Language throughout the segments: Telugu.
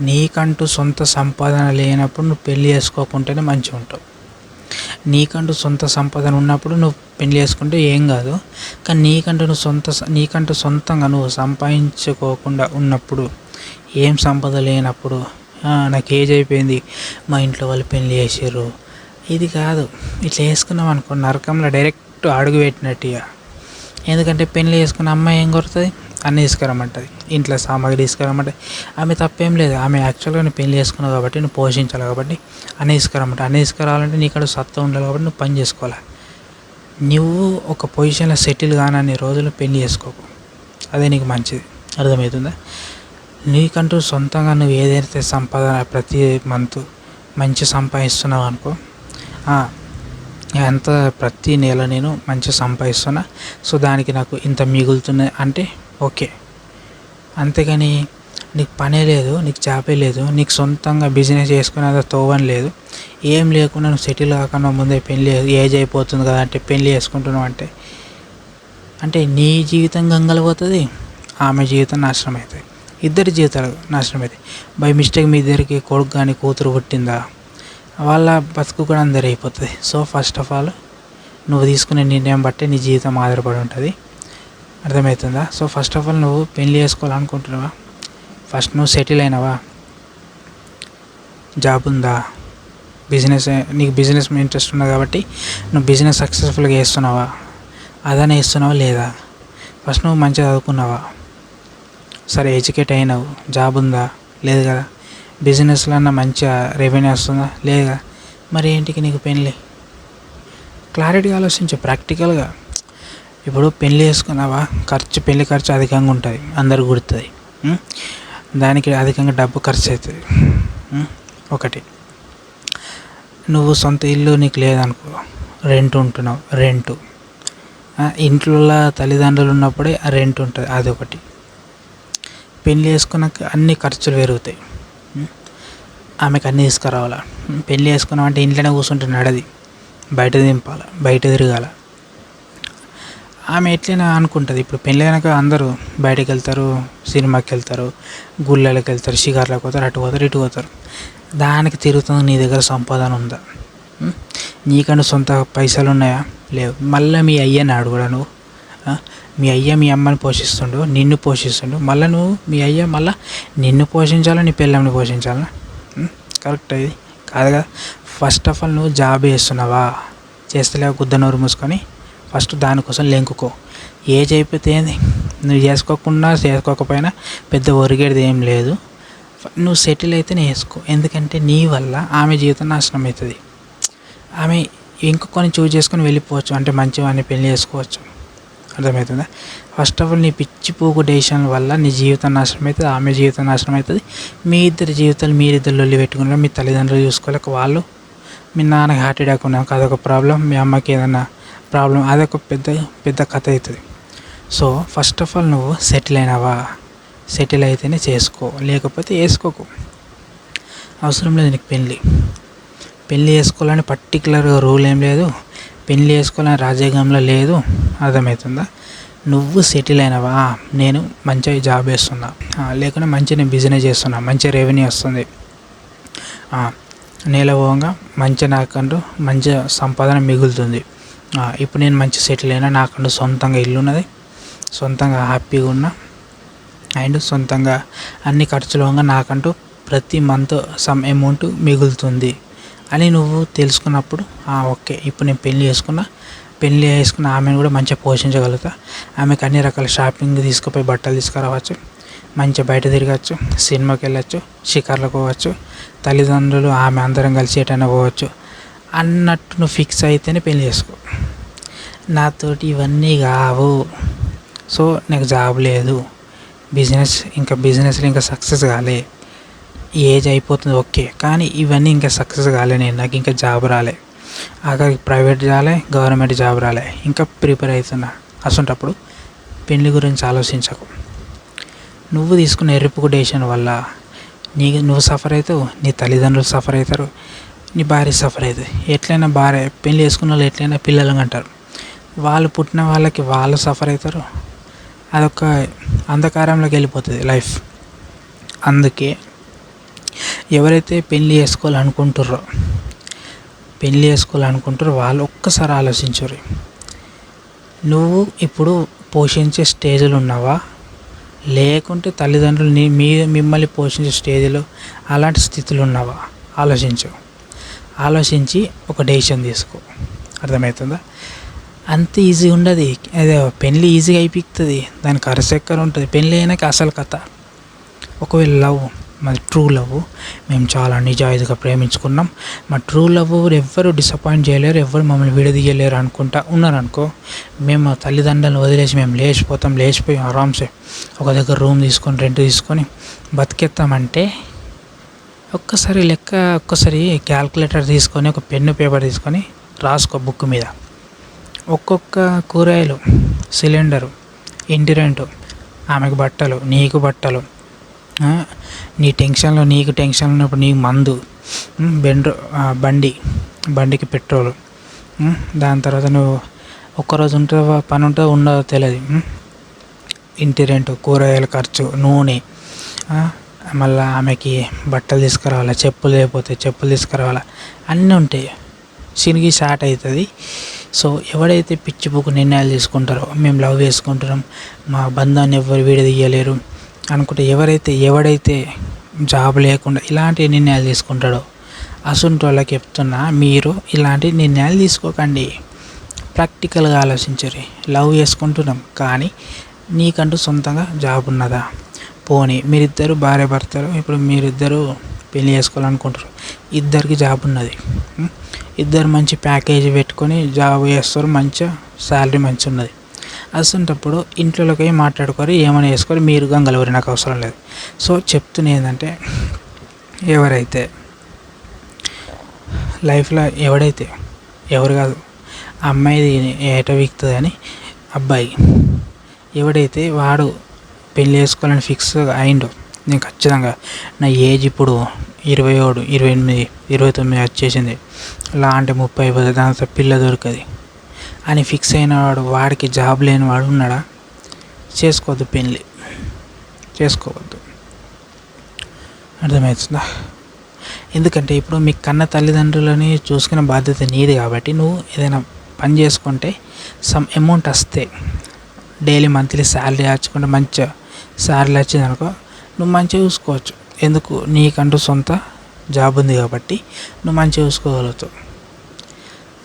నీకంటూ సొంత సంపాదన లేనప్పుడు నువ్వు పెళ్ళి చేసుకోకుంటేనే మంచిగా ఉంటావు నీకంటూ సొంత సంపాదన ఉన్నప్పుడు నువ్వు పెళ్ళి చేసుకుంటే ఏం కాదు. కానీ నీకంటూ నువ్వు సొంత నీకంటూ సొంతంగా నువ్వు సంపాదించుకోకుండా ఉన్నప్పుడు ఏం సంపద లేనప్పుడు నాకు ఏజ్ అయిపోయింది మా ఇంట్లో వాళ్ళు పెళ్ళి చేసారు ఇది కాదు. ఇట్లా వేసుకున్నాం అనుకో నరకంలో డైరెక్ట్ అడుగు పెట్టినట్టు ఇక. ఎందుకంటే పెళ్ళి చేసుకున్న అమ్మాయి ఏం కొడుతుంది? అన్నీ తీసుకురమ్మంటుంది. ఇంట్లో సామాగ్రి తీసుకురమ్మంటుంది ఆమె తప్పేం లేదు. ఆమె యాక్చువల్గా నువ్వు పెళ్ళి చేసుకున్నావు కాబట్టి నువ్వు పోషించాలి కాబట్టి అన్నీ తీసుకురమ్మంటే అన్నీ తీసుకురావాలంటే నీ ఇక్కడ సత్తా ఉండాలి కాబట్టి నువ్వు పని చేసుకోవాలి? నువ్వు ఒక పొజిషన్లో సెటిల్ కానన్ని రోజులు పెళ్ళి చేసుకోకు. అదే నీకు మంచిది. అర్థమవుతుందా? నీకంటూ సొంతంగా నువ్వు ఏదైతే సంపాదన ప్రతి మంత్ మంచి సంపాదిస్తున్నావు అనుకో ఎంత ప్రతి నెల నేను మంచి సంపాదిస్తున్నా సో దానికి నాకు ఇంత మిగులుతున్నాయి అంటే ఓకే. అంతేగాని నీకు పనే లేదు నీకు చేపే లేదు నీకు సొంతంగా బిజినెస్ చేసుకునేది తోవని లేదు. ఏం లేకుండా నువ్వు సెటిల్ కాకుండా ముందే పెళ్ళి ఏజ్ అయిపోతుంది కదా అంటే పెళ్ళి చేసుకుంటున్నావు అంటే అంటే నీ జీవితం గంగలిపోతుంది ఆమె జీవితం నాశనం అవుతుంది ఇద్దరి జీవితాలు నాశనం అవుతాయి బై మిస్టేక్ మీ ఇద్దరికి కొడుకు కానీ కూతురు పుట్టిందా? వాళ్ళ బతుకు కూడా అందరు అయిపోతుంది. సో ఫస్ట్ ఆఫ్ ఆల్ నువ్వు తీసుకునే నిర్ణయం బట్టి నీ జీవితం ఆధారపడి ఉంటుంది. అర్థమవుతుందా? సో ఫస్ట్ ఆఫ్ ఆల్ నువ్వు పెళ్ళి చేసుకోవాలనుకుంటున్నావా? ఫస్ట్ నువ్వు సెటిల్ అయినావా? జాబ్ ఉందా? బిజినెస్ నీకు బిజినెస్ ఇంట్రెస్ట్ ఉంది కాబట్టి నువ్వు బిజినెస్ సక్సెస్ఫుల్గా వేస్తున్నావా అదనే వేస్తున్నావా లేదా? ఫస్ట్ నువ్వు మంచిగా చదువుకున్నావా? సరే ఎడ్యుకేట్ అయినావు. జాబ్ ఉందా? లేదు కదా. బిజినెస్లో అన్న మంచిగా రెవెన్యూ వస్తుందా? లేదు? కదా మరి ఏంటికి నీకు పెళ్ళి క్లారిటీగా ఆలోచించు ప్రాక్టికల్గా ఇప్పుడు పెళ్ళి చేసుకున్నావా? ఖర్చు పెళ్ళి ఖర్చు అధికంగా ఉంటుంది. అందరు గుర్తుంది. దానికి అధికంగా డబ్బు ఖర్చు అవుతుంది ఒకటి. నువ్వు సొంత ఇల్లు నీకు లేదనుకో రెంట్ ఉంటున్నావు. రెంటు. ఇంట్లో తల్లిదండ్రులు ఉన్నప్పుడే రెంట్ ఉంటుంది. అదొకటి. పెళ్ళి చేసుకున్నాక అన్ని ఖర్చులు పెరుగుతాయి. ఆమెకు అన్నీ తీసుకురావాలా? పెళ్ళి చేసుకున్నామంటే ఇంట్లోనే కూర్చుంటే నడది. బయట దింపాలి? బయట తిరగాల? ఆమె ఎట్లైనా అనుకుంటుంది. ఇప్పుడు పెళ్ళి అయినాక అందరూ బయటకు వెళ్తారు సినిమాకి వెళ్తారు గుళ్ళకి వెళ్తారు షికార్లకు పోతారు అటు పోతారు ఇటు పోతారు. దానికి తిరుగుతుంది నీ దగ్గర సంపాదన ఉందా? నీకంటే సొంత పైసలు ఉన్నాయా? లేవు. మళ్ళీ మీ అయ్యని అడుగుడా నువ్వు. మీ అయ్య మీ అమ్మని పోషిస్తుండు నిన్ను పోషిస్తుండు. మళ్ళీ నువ్వు మీ అయ్య మళ్ళీ నిన్ను పోషించాలా నీ పిల్లల్ని పోషించాలా? కరెక్ట్ ఇది. కాదు కదా. ఫస్ట్ ఆఫ్ ఆల్ నువ్వు జాబ్ చేస్తున్నావా? చేస్తలేవు గుద్ద నోరు మూసుకొని? ఫస్ట్ దానికోసం లెంకుకో. ఏజ్ అయిపోతే ఏంది? నువ్వు చేసుకోకుండా చేసుకోకపోయినా పెద్ద ఒరిగేది ఏం లేదు. నువ్వు సెటిల్ అయితేనే వేసుకో. ఎందుకంటే నీ వల్ల ఆమె జీవితం నాశనం అవుతుంది ఆమె ఇంకొకరిని చూజ్ చేసుకొని వెళ్ళిపోవచ్చు. అంటే మంచివాడిని పెళ్ళి చేసుకోవచ్చు. అర్థమవుతుందా? ఫస్ట్ ఆఫ్ ఆల్ నీ పిచ్చి పోకు డెసిషన్ వల్ల నీ జీవితం నాశనం అవుతుంది ఆమె జీవితం నాశనం అవుతుంది మీ ఇద్దరి జీవితాలు మీరిద్దరు లొల్లి పెట్టుకున్నారు? మీ తల్లిదండ్రులు చూసుకోలేక వాళ్ళు? మీ నాన్నకి హార్ట్ అటాక్ ఉన్నాక అదొక ప్రాబ్లం మీ అమ్మకి ఏదైనా ప్రాబ్లం అదొక పెద్ద పెద్ద కథ అవుతుంది. సో ఫస్ట్ ఆఫ్ ఆల్ నువ్వు సెటిల్ అయినావా? సెటిల్ అయితేనే చేసుకో లేకపోతే వేసుకోకు. అవసరం లేదు నీకు పెళ్ళి. పెళ్ళి చేసుకోవాలని పర్టికులర్గా రూల్ ఏం లేదు. పెళ్ళి చేసుకోవాలని రాజ్యాంగంలో లేదు. అర్థమవుతుందా? నువ్వు సెటిల్ అయినవా? నేను మంచిగా జాబ్ వేస్తున్నా లేకుంటే మంచిగా నేను బిజినెస్ చేస్తున్నా. మంచి రెవెన్యూ వస్తుంది. నేల పోగా మంచి నాకంటూ మంచి సంపాదన మిగులుతుంది. ఇప్పుడు నేను మంచి సెటిల్ అయినా నాకంటూ సొంతంగా ఇల్లు ఉన్నది. సొంతంగా హ్యాపీగా ఉన్నా. అండ్ సొంతంగా అన్ని ఖర్చులు నాకంటూ ప్రతి మంత్ సమ్ అమౌంట్ మిగులుతుంది. అని నువ్వు తెలుసుకున్నప్పుడు ఓకే ఇప్పుడు నేను పెళ్ళి చేసుకున్నా. పెళ్ళి చేసుకున్న ఆమెను కూడా మంచిగా పోషించగలుగుతా. ఆమెకు అన్ని రకాల షాపింగ్ తీసుకుపోయి బట్టలు తీసుకురావచ్చు. మంచిగా బయట తిరగచ్చు సినిమాకి వెళ్ళచ్చు షికార్లకు పోవచ్చు తల్లిదండ్రులు ఆమె అందరం కలిసి ఎటైనా పోవచ్చు. అన్నట్టు నువ్వు ఫిక్స్ అయితేనే పెళ్ళి చేసుకో. నాతోటి ఇవన్నీ కావు. సో నాకు జాబ్ లేదు. బిజినెస్ ఇంకా బిజినెస్లో ఇంకా సక్సెస్ కాలే. ఏజ్ అయిపోతుంది ఓకే. కానీ ఇవన్నీ ఇంకా సక్సెస్ కాలే నేను. నాకు ఇంకా జాబ్ రాలే. ఆఖరికి ప్రైవేట్ రాలే గవర్నమెంట్ జాబ్ రాలే. ఇంకా ప్రిపేర్ అవుతున్నా. అసంటప్పుడు పెళ్ళి గురించి ఆలోచించకు. నువ్వు తీసుకున్న ఎరుపుకు వల్ల నీ నువ్వు సఫర్ అవుతావు నీ తల్లిదండ్రులు సఫర్ అవుతారు నీ భార్య సఫర్ అవుతుంది. ఎట్లయినా భార్య పెళ్ళి చేసుకున్న వాళ్ళు ఎట్లయినా పిల్లలు అంటారు వాళ్ళు పుట్టిన వాళ్ళకి వాళ్ళు సఫర్ అవుతారు. అదొక అంధకారంలోకి వెళ్ళిపోతుంది లైఫ్ అందుకే ఎవరైతే పెళ్ళి చేసుకోవాలనుకుంటుర్రో పెళ్ళి చేసుకోవాలనుకుంటారో వాళ్ళు ఒక్కసారి ఆలోచించరు. నువ్వు ఇప్పుడు పోషించే స్టేజ్లు ఉన్నావా? లేకుంటే తల్లిదండ్రులు నీ మీ మిమ్మల్ని పోషించే స్టేజ్లో అలాంటి స్థితిలో ఉన్నావా? ఆలోచించు. ఆలోచించి ఒక డెసిషన్ తీసుకో. అర్థమవుతుందా? అంత ఈజీ ఉండదు. అదే పెళ్ళి ఈజీగా అయిపోతుంది దానికి ఖర్చు ఎక్కడ ఉంటుంది. పెళ్ళి అయినాక అసలు కథ. ఒకవేళ లవ్ మాది ట్రూ లవ్ మేము చాలా నిజాయితీగా ప్రేమించుకున్నాం. మా ట్రూ లవ్ ఎవ్వరు డిసప్పాయింట్ చేయలేరు ఎవ్వరు మమ్మల్ని విడదీయలేరు అనుకుంటా ఉన్నారనుకో మేము తల్లిదండ్రులను వదిలేసి మేము లేచిపోతాం. లేచిపోయి ఆరామ్సే ఒక దగ్గర రూమ్ తీసుకొని రెంట్ తీసుకొని బతికేస్తామంటే ఒక్కసారి లెక్క ఒక్కసారి క్యాల్కులేటర్ తీసుకొని ఒక పెన్ను పేపర్ తీసుకొని రాసుకో బుక్ మీద. ఒక్కొక్క కూరగాయలు సిలిండరు ఇంటి రెంటు ఆమెకు బట్టలు నీకు బట్టలు నీ టెన్షన్లో నీకు టెన్షన్ ఉన్నప్పుడు నీకు మందు బెండ్రు బండి బండికి పెట్రోలు దాని తర్వాత నువ్వు ఒక్కరోజు ఉంటే పని ఉంటుందో ఉండదో తెలియదు ఇంటి రెంట్ కూరగాయల ఖర్చు నూనె మళ్ళీ ఆమెకి బట్టలు తీసుకురావాలా చెప్పులు లేకపోతే చెప్పులు తీసుకురావాలా అన్నీ ఉంటాయి. సినిగి స్టార్ట్ అవుతుంది. సో ఎవడైతే పిచ్చి పుక్కు నిర్ణయాలు తీసుకుంటారో మేము లవ్ చేసుకుంటున్నాం మా బంధాన్ని ఎవరు విడదీయలేరు అనుకుంటే ఎవరైతే ఎవడైతే జాబ్ లేకుండా ఇలాంటి నిర్ణయాలు తీసుకుంటాడో అసంటి వాళ్ళకి చెప్తున్నా మీరు ఇలాంటి నిర్ణయాలు తీసుకోకండి. ప్రాక్టికల్గా ఆలోచించరు. లవ్ చేసుకుంటున్నాం కానీ నీకంటూ సొంతంగా జాబ్ ఉన్నదా? పోనీ మీరిద్దరు భార్య భర్తలు ఇప్పుడు మీరిద్దరు పెళ్ళి చేసుకోవాలనుకుంటారు. ఇద్దరికి జాబ్ ఉన్నది. ఇద్దరు మంచి ప్యాకేజీ పెట్టుకొని జాబ్ చేస్తారు మంచిగా శాలరీ మంచిగా ఉన్నది అసంటప్పుడు ఇంట్లోకి మాట్లాడుకొని ఏమైనా వేసుకొని మీరు గంగలవరి నాకు అవసరం లేదు. సో చెప్తున్నా ఏంటంటే ఎవరైతే లైఫ్లో ఎవడైతే ఎవరు కాదు అమ్మాయిది ఏట వీక్తుంది అని అబ్బాయి ఎవడైతే వాడు పెళ్ళి చేసుకోవాలని ఫిక్స్ అయిండో నేను ఖచ్చితంగా నా ఏజ్ ఇప్పుడు ఇరవై ఏడు ఇరవై ఎనిమిది ఇరవై తొమ్మిది వచ్చేసింది. అలా అంటే ముప్పై అయిపోతుంది దాంతో పిల్ల దొరకది. అని ఫిక్స్ అయిన వాడు వాడికి జాబ్ లేని వాడు ఉన్నాడా? చేసుకోవద్దు పెళ్ళి. చేసుకోవద్దు. అర్థమవుతుందా? ఎందుకంటే ఇప్పుడు మీ కన్న తల్లిదండ్రులని చూసుకునే బాధ్యత నీది కాబట్టి నువ్వు ఏదైనా పని చేసుకుంటే సమ్ అమౌంట్ వస్తే డైలీ మంత్లీ శాలరీ వచ్చుకుంటే మంచిగా శాలరీ వచ్చింది అనుకో నువ్వు మంచిగా చూసుకోవచ్చు. ఎందుకు? నీకంటూ సొంత జాబ్ ఉంది కాబట్టి నువ్వు మంచిగా చూసుకోగలుగుతావు.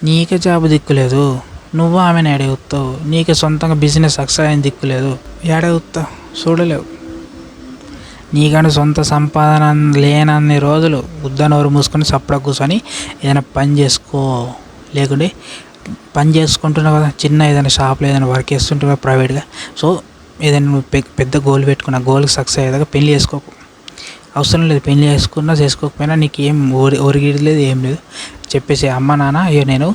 నీకే జాబ్ దిక్కులేదు నువ్వు ఆమెను ఏడవుతావు నీకు సొంతంగా బిజినెస్ సక్సెస్ అయిన దిక్కులేదు ఏడవుతావు చూడలేవు. నీకంటే సొంత సంపాదన లేనన్ని రోజులు ఉద్దనోరు మూసుకొని సప్పుడ కూర్చొని ఏదైనా పని చేసుకో. లేకుంటే పని చేసుకుంటున్నావు కదా చిన్న ఏదైనా షాప్లో ఏదైనా వర్క్ చేస్తుంటే ప్రైవేట్గా. సో ఏదైనా నువ్వు పెద్ద గోల్ పెట్టుకున్న గోల్కి సక్సెస్ అయ్యేదాకా పెళ్ళి చేసుకోకు. అవసరం లేదు పెళ్ళి చేసుకున్నా చేసుకోకపోయినా నీకు ఏం ఓరి ఒరిగిడి లేదు ఏం లేదు. చెప్పేసి అమ్మ నాన్న అయ్యో నేను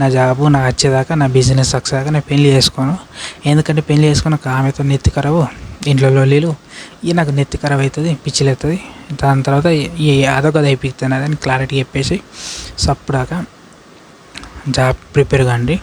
నా జాబు నాకు వచ్చేదాకా నా బిజినెస్ సక్సెస్ దాకా నేను పెళ్ళి చేసుకోను. ఎందుకంటే పెళ్ళి చేసుకున్న ఆమెతో నెత్తి కరవు ఇంట్లో లొల్లీలు ఇక నాకు నెత్తి ఖరాబ్ అవుతుంది పిచ్చిలు దాని తర్వాత అదొక అయిపోతుంది అని క్లారిటీ చెప్పేసి సప్పుడాక జాబ్ ప్రిపేర్ కండి.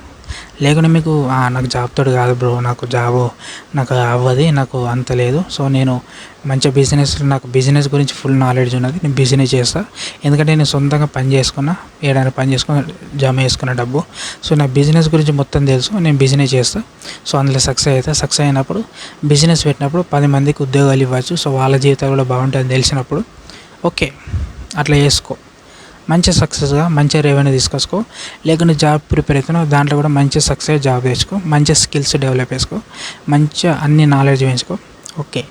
లేకుంటే మీకు నాకు జాబ్ తోటి కాదు బ్రో నాకు జాబు నాకు అవ్వదు నాకు అంత లేదు. సో నేను మంచి బిజినెస్ నాకు బిజినెస్ గురించి ఫుల్ నాలెడ్జ్ ఉన్నది నేను బిజినెస్ చేస్తా. ఎందుకంటే నేను సొంతంగా పని చేసుకున్నా ఏడాది పని చేసుకున్న జమ చేసుకున్న డబ్బు. సో నా బిజినెస్ గురించి మొత్తం తెలుసు నేను బిజినెస్ చేస్తా. సో అందులో సక్సెస్ అవుతా సక్సెస్ అయినప్పుడు బిజినెస్ పెట్టినప్పుడు పది మందికి ఉద్యోగాలు ఇవ్వచ్చు. సో వాళ్ళ జీవితాలు కూడా బాగుంటుందని తెలిసినప్పుడు. ఓకే అట్లా చేసుకో. మంచి సక్సెస్గా మంచి రెవెన్యూ తీసుకొచ్చుకో. లేకుంటే జాబ్ ప్రిపేర్ అవుతున్నావు దాంట్లో కూడా మంచి సక్సెస్ జాబ్ తెచ్చుకో మంచి స్కిల్స్ డెవలప్ చేసుకో. మంచిగా అన్ని నాలెడ్జ్ పెంచుకో. ఓకే.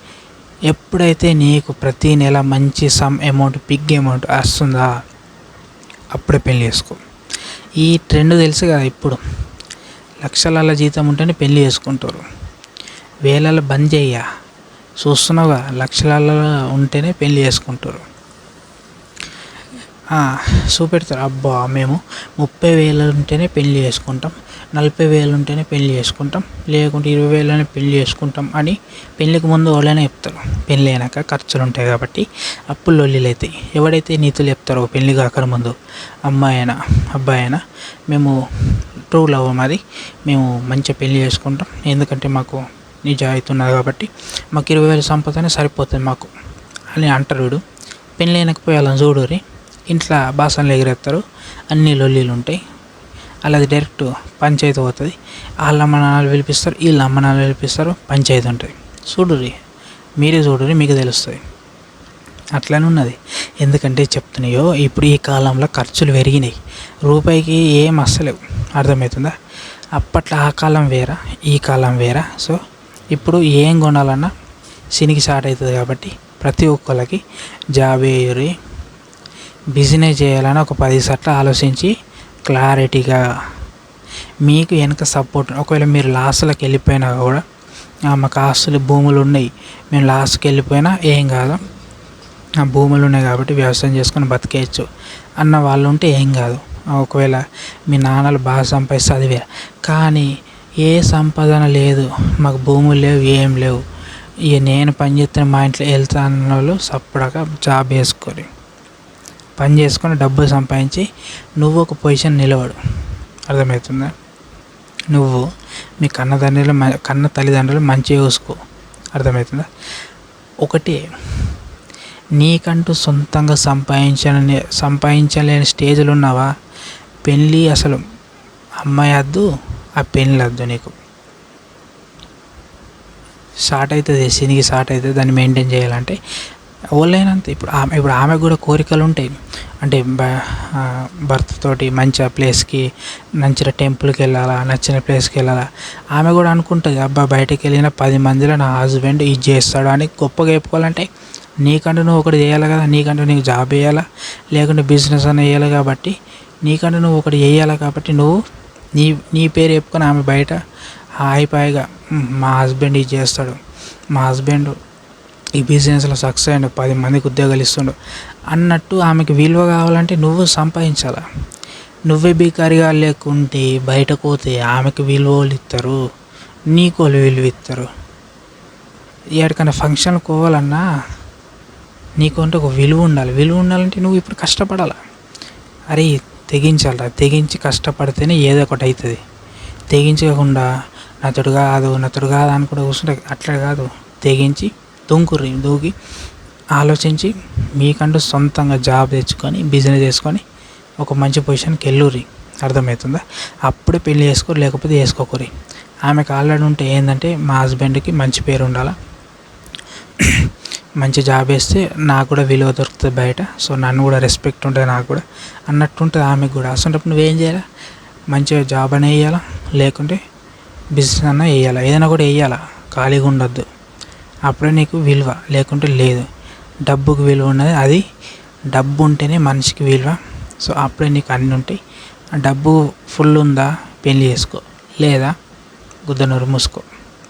ఎప్పుడైతే నీకు ప్రతి నెల మంచి సమ్ అమౌంట్ బిగ్ అమౌంట్ వస్తుందా అప్పుడే పెళ్ళి చేసుకో. ఈ ట్రెండ్ తెలుసు కదా ఇప్పుడు. లక్షలాల జీతం ఉంటేనే పెళ్ళి చేసుకుంటారు. వేలల బంద్ చెయ్య. చూస్తున్నావుగా లక్షలలో ఉంటేనే పెళ్ళి చేసుకుంటారు. చూపెడతారు. అబ్బా మేము ముప్పై వేలు ఉంటేనే పెళ్ళి చేసుకుంటాం. నలభై వేలు ఉంటేనే పెళ్ళి చేసుకుంటాం. లేకుంటే ఇరవై వేలనే పెళ్ళి చేసుకుంటాం అని పెళ్ళికి ముందు వాళ్ళనే చెప్తారు. పెళ్ళి అయినాక ఖర్చులు ఉంటాయి కాబట్టి అప్పులు లొల్లిలు అవుతాయి ఎవడైతే నీతులు చెప్తారో పెళ్ళి కాక ముందు అమ్మాయి అయినా అబ్బాయి అయినా మేము ట్రూ లవ్ మాది మేము మంచిగా పెళ్ళి చేసుకుంటాం. ఎందుకంటే మాకు నిజాయితీ ఉన్నది కాబట్టి మాకు ఇరవై వేల సంపదనే సరిపోతుంది మాకు అని అంటారు వీడు. పెళ్ళి వెనకపోయాలని చూడురి ఇంట్లో బాసనలు ఎగిరేస్తారు. అన్ని లొల్లీలు ఉంటాయి. అలాది డైరెక్ట్ పంచాయతీ పోతుంది. వాళ్ళ అమ్మ నాన్నలు పిలిపిస్తారు వీళ్ళ అమ్మ నాన్నలు పిలిపిస్తారు పంచాయతీ ఉంటుంది. చూడురి మీరే చూడుర్రి మీకు తెలుస్తుంది. అట్లనే ఉన్నది. ఎందుకంటే చెప్తున్నాయో ఇప్పుడు ఈ కాలంలో ఖర్చులు పెరిగినాయి. రూపాయికి ఏం అస్సలేవు. అర్థమవుతుందా అప్పట్లో ఆ కాలం వేరా ఈ కాలం వేరా. సో ఇప్పుడు ఏం కొనాలన్నా సినికి స్టార్ట్ అవుతుంది కాబట్టి ప్రతి ఒక్కరికి జాబ్ వేయరి బిజినెస్ చేయాలని ఒక పది సార్లు ఆలోచించి క్లారిటీగా మీకు వెనక సపోర్ట్ ఒకవేళ మీరు లాస్ట్లోకి వెళ్ళిపోయినా కూడా మాకు ఆస్తులు భూములు ఉన్నాయి మేము లాస్ట్కి వెళ్ళిపోయినా ఏం కాదు. ఆ భూములు ఉన్నాయి కాబట్టి వ్యవసాయం చేసుకొని బతికేయచ్చు అన్న వాళ్ళు ఉంటే ఏం కాదు. ఒకవేళ మీ నాన్నలు బాగా సంపాదిస్తే చదివే కానీ ఏ సంపాదన లేదు మాకు భూములు లేవు ఏం లేవు. ఇక నేను పని చేస్తే మా ఇంట్లో వెళ్తా అన్న వాళ్ళు సప్పుడగా జాబ్ వేసుకొని. పని చేసుకొని డబ్బులు సంపాదించి నువ్వు ఒక పొజిషన్ నిలబడు. అర్థమవుతుందా? నువ్వు మీ కన్నతండ్రులు కన్న తల్లిదండ్రులు మంచిగా చూసుకో. అర్థమవుతుందా? ఒకటి నీకంటూ సొంతంగా సంపాదించని సంపాదించలేని స్టేజ్లో ఉన్నావా? పెళ్ళి అసలు అమ్మాయి వద్దు ఆ పెళ్ళి వద్దు నీకు. స్టార్ట్ అవుతుంది సినికి స్టార్ట్ అవుతుంది దాన్ని మెయింటైన్ చేయాలంటే ఎవరైనంత ఇప్పుడు ఆమె ఇప్పుడు ఆమె కూడా కోరికలు ఉంటాయి. అంటే భర్తతోటి మంచిగా ప్లేస్కి నచ్చిన టెంపుల్కి వెళ్ళాలా నచ్చిన ప్లేస్కి వెళ్ళాలా? ఆమె కూడా అనుకుంటుంది అబ్బా బయటకు వెళ్ళిన పది మందిలో నా హస్బెండ్ ఇది చేస్తాడు అని గొప్పగా చెప్పుకోవాలంటే నీకంటూ నువ్వు ఒకటి చేయాలి కదా నీకంటూ నీకు జాబ్ వేయాలా లేకుంటే బిజినెస్ అన్న వేయాలి కాబట్టి నీకంటూ నువ్వు ఒకటి వేయాలి కాబట్టి నువ్వు నీ నీ పేరు చెప్పుకొని ఆమె బయట హాయిపాయిగా మా హస్బెండ్ ఇది చేస్తాడు మా హస్బెండ్ ఈ బిజినెస్లో సక్సెస్ అయిన పది మందికి ఉద్యోగాలు ఇస్తుండు. అన్నట్టు ఆమెకి విలువ కావాలంటే నువ్వు సంపాదించాల? నువ్వే బీకారిగా లేకుంటే బయటకు పోతే ఆమెకి విలువలు ఇస్తారు నీకు విలువ ఇస్తారు ఎక్కడికైనా ఫంక్షన్కి పోవాలన్నా నీకు అంటే ఒక విలువ ఉండాలి. విలువ ఉండాలంటే నువ్వు ఇప్పుడు కష్టపడాలి? అరే తెగించాలరా. తెగించి కష్టపడితేనే ఏదో ఒకటి అవుతుంది తెగించకుండా నతడు కాదు నతడు కాదు అని కూడా కూర్చుంటే అట్లా కాదు. తెగించి దుంకుర్రి దూకి ఆలోచించి మీకంటూ సొంతంగా జాబ్ తెచ్చుకొని బిజినెస్ చేసుకొని ఒక మంచి పొజిషన్కి వెళ్ళుర్రి. అర్థమవుతుందా? అప్పుడే పెళ్ళి చేసుకోరు లేకపోతే వేసుకోకూరి ఆమెకు ఆల్రెడీ ఉంటే ఏంటంటే మా హస్బెండ్కి మంచి పేరు ఉండాలా? మంచి జాబ్ వేస్తే నాకు కూడా విలువ దొరుకుతుంది బయట. సో నన్ను కూడా రెస్పెక్ట్ ఉంటుంది నాకు కూడా. అన్నట్టు ఉంటుంది ఆమెకు కూడా. అసలు నువ్వేం చేయాలా? మంచిగా జాబ్ అనే వేయాలా? లేకుంటే బిజినెస్ అన్న వేయాలా? ఏదైనా కూడా వేయాలా? ఖాళీగా ఉండొద్దు. అప్పుడే నీకు విలువ లేకుంటే లేదు. డబ్బుకు విలువ ఉన్నది అది డబ్బు ఉంటేనే మనిషికి విలువ. సో అప్పుడే నీకు అన్నీ ఉంటాయి. డబ్బు ఫుల్ ఉందా? పెళ్ళి చేసుకో. లేదా? గుద్దనూరు మూసుకో.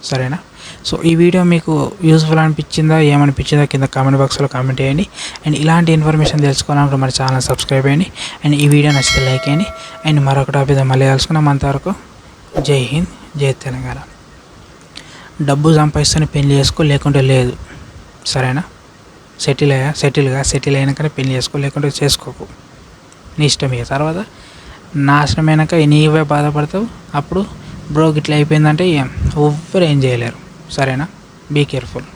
సరేనా? సో ఈ వీడియో మీకు యూస్ఫుల్ అనిపించిందా? ఏమనిపించిందా? కింద కామెంట్ బాక్స్లో కామెంట్ చేయండి. అండ్ ఇలాంటి ఇన్ఫర్మేషన్ తెలుసుకోవాలంటే మన ఛానల్ సబ్స్క్రైబ్ చేయండి. అండ్ ఈ వీడియో నచ్చితే లైక్ చేయండి. అండ్ మరొక టాపిక్ మళ్ళీ కలుసుకున్నాం అంతవరకు. జై హింద్ జై తెలంగాణ. డబ్బు సంపాదిస్తేనే పెళ్ళి చేసుకో లేకుంటే లేదు. సరేనా? సెటిల్ అయ్యా సెటిల్గా సెటిల్ అయినాకనే పెళ్ళి చేసుకో లేకుంటే చేసుకోకు. నీ ఇష్టం ఇక. తర్వాత నాశనం అయినాక నీవే బాధపడతావు. అప్పుడు బ్రో ఇట్లా అయిపోయిందంటే ఎవ్వరు ఏం చేయలేరు. సరేనా? Be careful